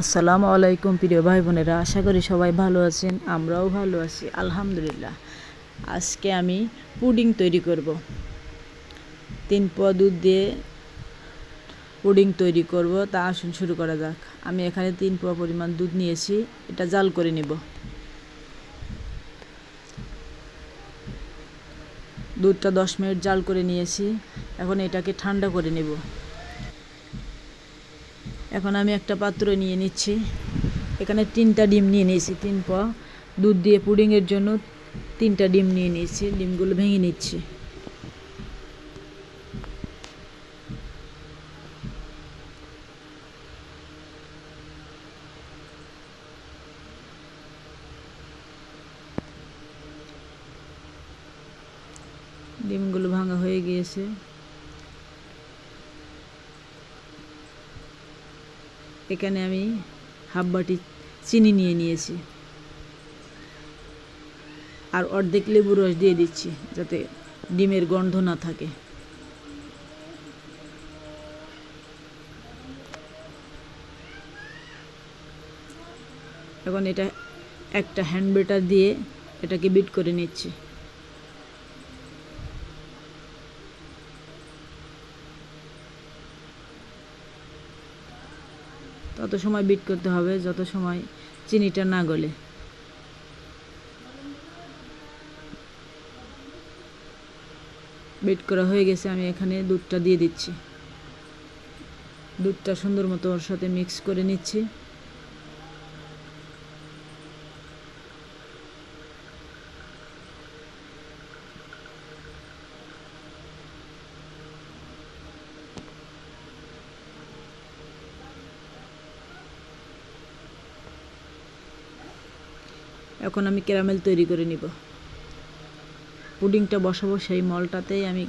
আসসালামু আলাইকুম, প্রিয় ভাই বোনেরা। আশা করি সবাই ভালো আছেন, আমরাও ভালো আছি, আলহামদুলিল্লাহ। আজকে আমি পুডিং তৈরি করব। তিন পোয়া দুধ দিয়ে পুডিং তৈরি করব। তা আসুন শুরু করা যাক। আমি এখানে তিন পোয়া পরিমাণ দুধ নিয়েছি, এটা জাল করে নিব। দুধটা দশ মিনিট জাল করে নিয়েছি, এখন এটাকে ঠান্ডা করে নেব। এখন আমি একটা পাত্র নিয়ে নিচ্ছি। এখানে তিনটা ডিম নিয়ে নিয়েছি, তিন পা। দুধ দিয়ে পুডিংয়ের জন্য তিনটা ডিম নিয়ে নিয়েছি, ডিমগুলো ভেঙে নিচ্ছি। ডিমগুলো ভাঙা হয়ে গিয়েছে। এখানে আমি হাফ বাটি চিনি নিয়ে নিয়েছি। আর অর্ধেক লেবু রস দিয়ে দিচ্ছি যাতে ডিমের গন্ধ না থাকে। এখন এটা একটা হ্যান্ড বেটার দিয়ে এটাকে বিট করে নিচ্ছি। তত সময় বিট করতে হবে, যত সময় চিনিটা না গলে। বিট করা হয়ে গেছে, আমি এখানে দুধটা দিয়ে দিচ্ছি। দুধটা সুন্দর মতো ওর সাথে মিক্স করে নিচ্ছি। এখন আমি ক্যারামেল তৈরি করে নিব। পুডিংটা বসাবো সেই মলটাতেই আমি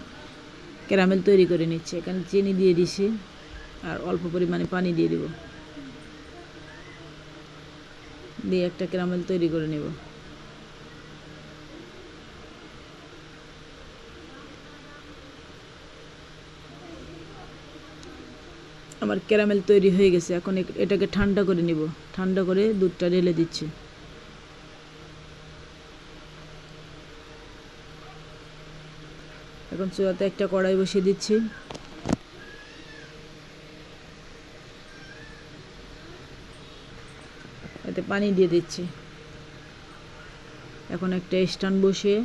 ক্যারামেল তৈরি করে নিচ্ছি। এখানে চিনি দিয়ে দিছি আর অল্প পরিমাণে পানি দিয়ে দিব। দিয়ে একটা ক্যারামেল তৈরি করে নেব। আমার ক্যারামেল তৈরি হয়ে গেছে। এখন এটাকে ঠান্ডা করে নিব। ঠান্ডা করে দুধটা ঢেলে দিচ্ছি। এখন চুলাতে একটা কড়াই বসিয়ে দিচ্ছি। এতে পানি দিয়ে দিচ্ছি। এখন একটা স্ট্যান্ড বসিয়ে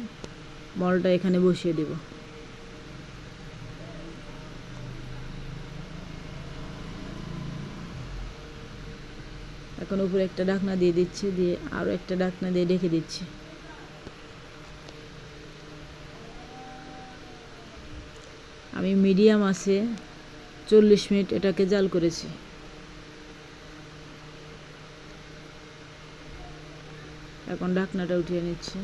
মলটা এখানে বসিয়ে দেব। এখন উপরে একটা ঢাকনা দিয়ে দিচ্ছি, দিয়ে আরও একটা ঢাকনা দিয়ে রেখে দিচ্ছি। আমি মিডিয়াম আছে, চল্লিশ মিনিট এটাকে জাল করেছি। এখন ঢাকনাটা উঠিয়ে নিচ্ছি।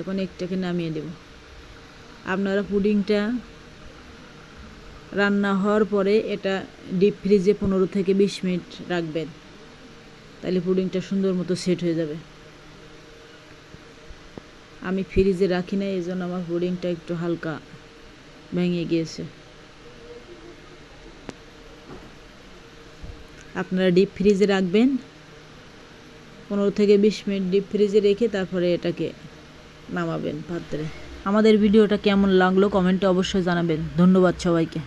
এখন একটাকে নামিয়ে দেব। আপনারা পুডিংটা রান্না হওয়ার পরে এটা ডিপ ফ্রিজে পনেরো থেকে বিশ মিনিট রাখবেন। তাহলে পুডিংটা সুন্দর মতো সেট হয়ে যাবে। আমি ফ্রিজে রাখি না এই জন্য আমার পুডিংটা একটু হালকা ভেঙে গিয়েছে। আপনারা ডিপ ফ্রিজে রাখবেন। পনেরো থেকে বিশ মিনিট ডিপ ফ্রিজে রেখে তারপরে এটাকে নামাবেন পাত্রে। আমাদের ভিডিওটা কেমন লাগল কমেন্টে অবশ্যই জানাবেন। ধন্যবাদ সবাইকে।